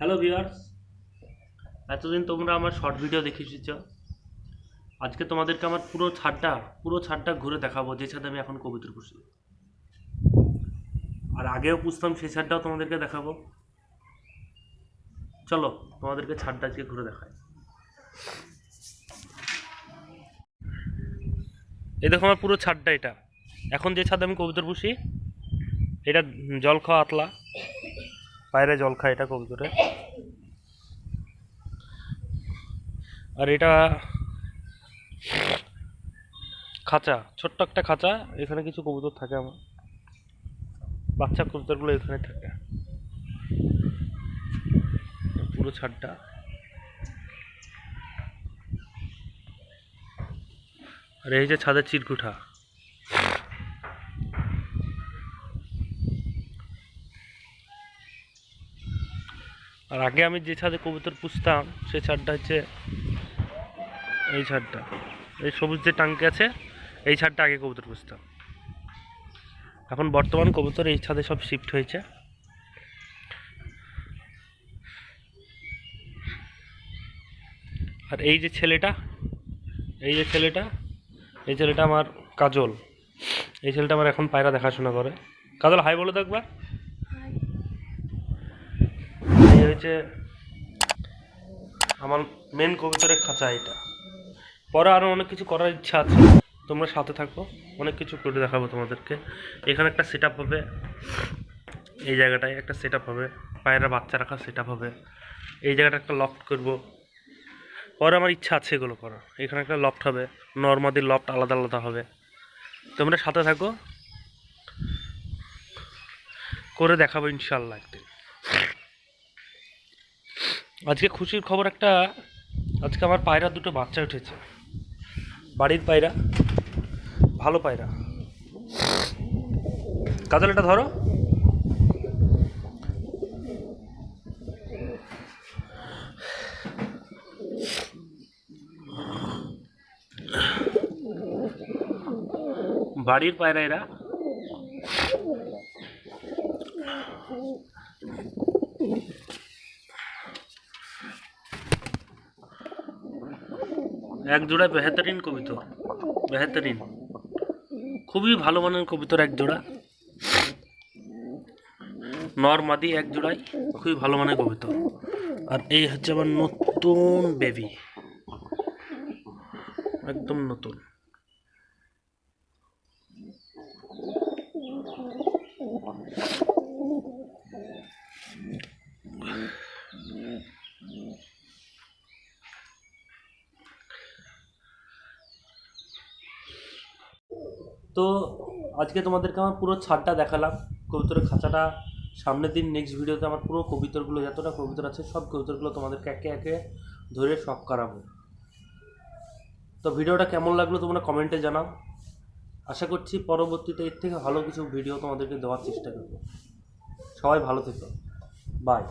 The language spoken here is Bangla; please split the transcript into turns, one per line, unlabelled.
হ্যালো ভিউয়ার্স এতদিন তোমরা আমার শর্ট ভিডিও দেখে এসেছ। আজকে তোমাদেরকে আমার পুরো ছাদটা পুরো ছাদটা ঘুরে দেখাবো, যে ছাদে আমি এখন কবুতর পুষি আর আগেও পুষতাম, সেই ছাদটাও তোমাদেরকে দেখাবো। চলো, তোমাদেরকে ছাদটা আজকে ঘুরে দেখাই। এই দেখো আমার পুরো ছাদটা এটা। এখন যে ছাদে আমি কবুতর পুষি এটা জল খাওয়া আতলা। বাইরে জল খায় এটা কবুতরে আর এটা খাঁচা, ছোট্ট একটা খাঁচা, এখানে কিছু কবুতর থাকে আমার। বাচ্চা কবুতরগুলো এখানে থাকে। পুরো ছাদটা। আর এই যে ছাদের চিরকুঠা। আর আগে আমি যে ছাদে কবুতর পুষতাম সেই ছাদটা হচ্ছে এই ছাদটা। এই সবুজ যে টাঙ্কি আছে, এই ছাদটা আগে কবুতর পুষতাম। এখন বর্তমান কবুতর এই ছাদে সব শিফট হয়েছে। আর এই যে ছেলেটা, এই যে ছেলেটা, এই ছেলেটা আমার কাজল। এই ছেলেটা আমার এখন পায়রা দেখাশোনা করে। কাজল হাই বলে একবার। এই আমার মেন কবিতরের খাঁচা এটা। পরে আরও অনেক কিছু করার ইচ্ছা আছে। তোমরা সাথে থাকো। অনেক কিছু করে দেখাবো তোমাদেরকে। এখানে একটা সেট হবে। এই জায়গাটায় একটা সেট হবে। পায়রা বাচ্চা রাখা সেট হবে। এই জায়গাটা একটা লফট করব। পরে আমার ইচ্ছা আছে এগুলো করার। এখানে একটা লফট হবে। নর্মাদির লফট আলাদা আলাদা হবে। তোমরা সাথে থাকো। করে দেখাবো ইনশাল্লাহ একদিন। আজকে খুশির খবর একটা, আজকে আমার পায়রা দুটো বাচ্চা উঠেছে। বাড়ির পায়রা, ভালো পায়রা। কাজল এটা ধরো। বাড়ির পায়রা এরা। এক জোড়া বেহাতারিন কবিতা। বেহাতারিন। খুবই ভালো মানের কবিতার এক জোড়া। নর মাদি এক জোড়াই খুবই ভালো মানের কবিতা। আর এই হচ্ছে আমার নতুন বেবি একদম নতুন। তো আজকে তোমাদেরকে আমার পুরো ছাদটা দেখালাম, কবিতরের খাঁচাটা। সামনের দিন নেক্সট ভিডিওতে আমার পুরো কবিতরগুলো, যতটা কবিতর আছে, সব কবিতরগুলো তোমাদেরকে একে একে ধরে শখ করাবো। তো ভিডিওটা কেমন লাগল তোমরা কমেন্টে জানাও। আশা করছি পরবর্তীতে এর থেকে ভালো কিছু ভিডিও তোমাদেরকে দেওয়ার চেষ্টা করব। সবাই ভালো থেকো। বাই